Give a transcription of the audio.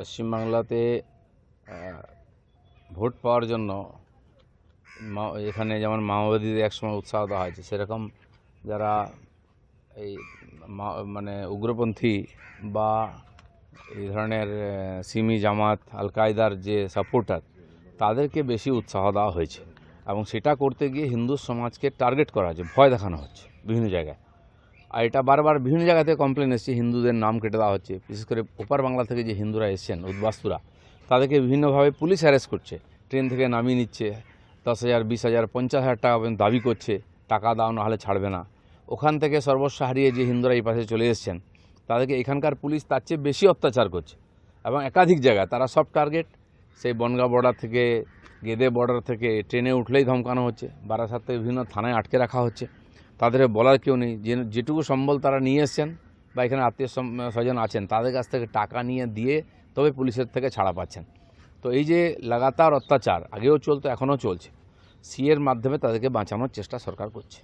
পশ্চিমবাংলাতে vote পাওয়ার জন্য এখানে যেমন মাওবাদীদের একসময় উৎসাহ দেওয়া হয়েছে, সেরকম যারা এই মানে উগ্রপন্থী বা এই ধরনের সিমি জামাত আল কায়দার যে সাপোর্টার, তাদেরকে বেশি উৎসাহ দেওয়া হয়েছে এবং সেটা করতে গিয়ে হিন্দু সমাজকে টার্গেট করা হচ্ছে ভয় দেখানো হচ্ছে বিভিন্ন জায়গায়। আর এটা বারবার বিভিন্ন জায়গাতে কমপ্লেন এসছে, হিন্দুদের নাম কেটে দেওয়া হচ্ছে। বিশেষ করে ওপার বাংলা থেকে যে হিন্দুরা এসছেন, উদ্বাস্তুরা, তাদেরকে বিভিন্নভাবে পুলিশ অ্যারেস্ট করছে। ট্রেন থেকে নামিয়ে নিচ্ছে, দশ হাজার, বিশ হাজার, পঞ্চাশ হাজার টাকা পর্যন্ত দাবি করছে। টাকা দাও, নাহলে ছাড়বে না। ওখান থেকে সর্বস্ব হারিয়ে যে হিন্দুরা এই পাশে চলে এসছেন, তাদেরকে এখানকার পুলিশ তার চেয়ে বেশি অত্যাচার করছে। এবং একাধিক জায়গায় তারা সব টার্গেট সেই বনগাঁ বর্ডার থেকে, গেদে বর্ডার থেকে ট্রেনে উঠলেই ধমকানো হচ্ছে। বারাসাত থেকে বিভিন্ন থানায় আটকে রাখা হচ্ছে। তাদের বলার কেউ নেই। যে যেটুকু সম্বল তারা নিয়ে এসছেন বা এখানে আত্মীয় স্বজন আছেন, তাদের কাছ থেকে টাকা নিয়ে দিয়ে তবে পুলিশের থেকে ছাড়া পাচ্ছেন। তো এই যে লাগাতার অত্যাচার আগেও চলতো, এখনও চলছে। সিএর মাধ্যমে তাদেরকে বাঁচানোর চেষ্টা সরকার করছে।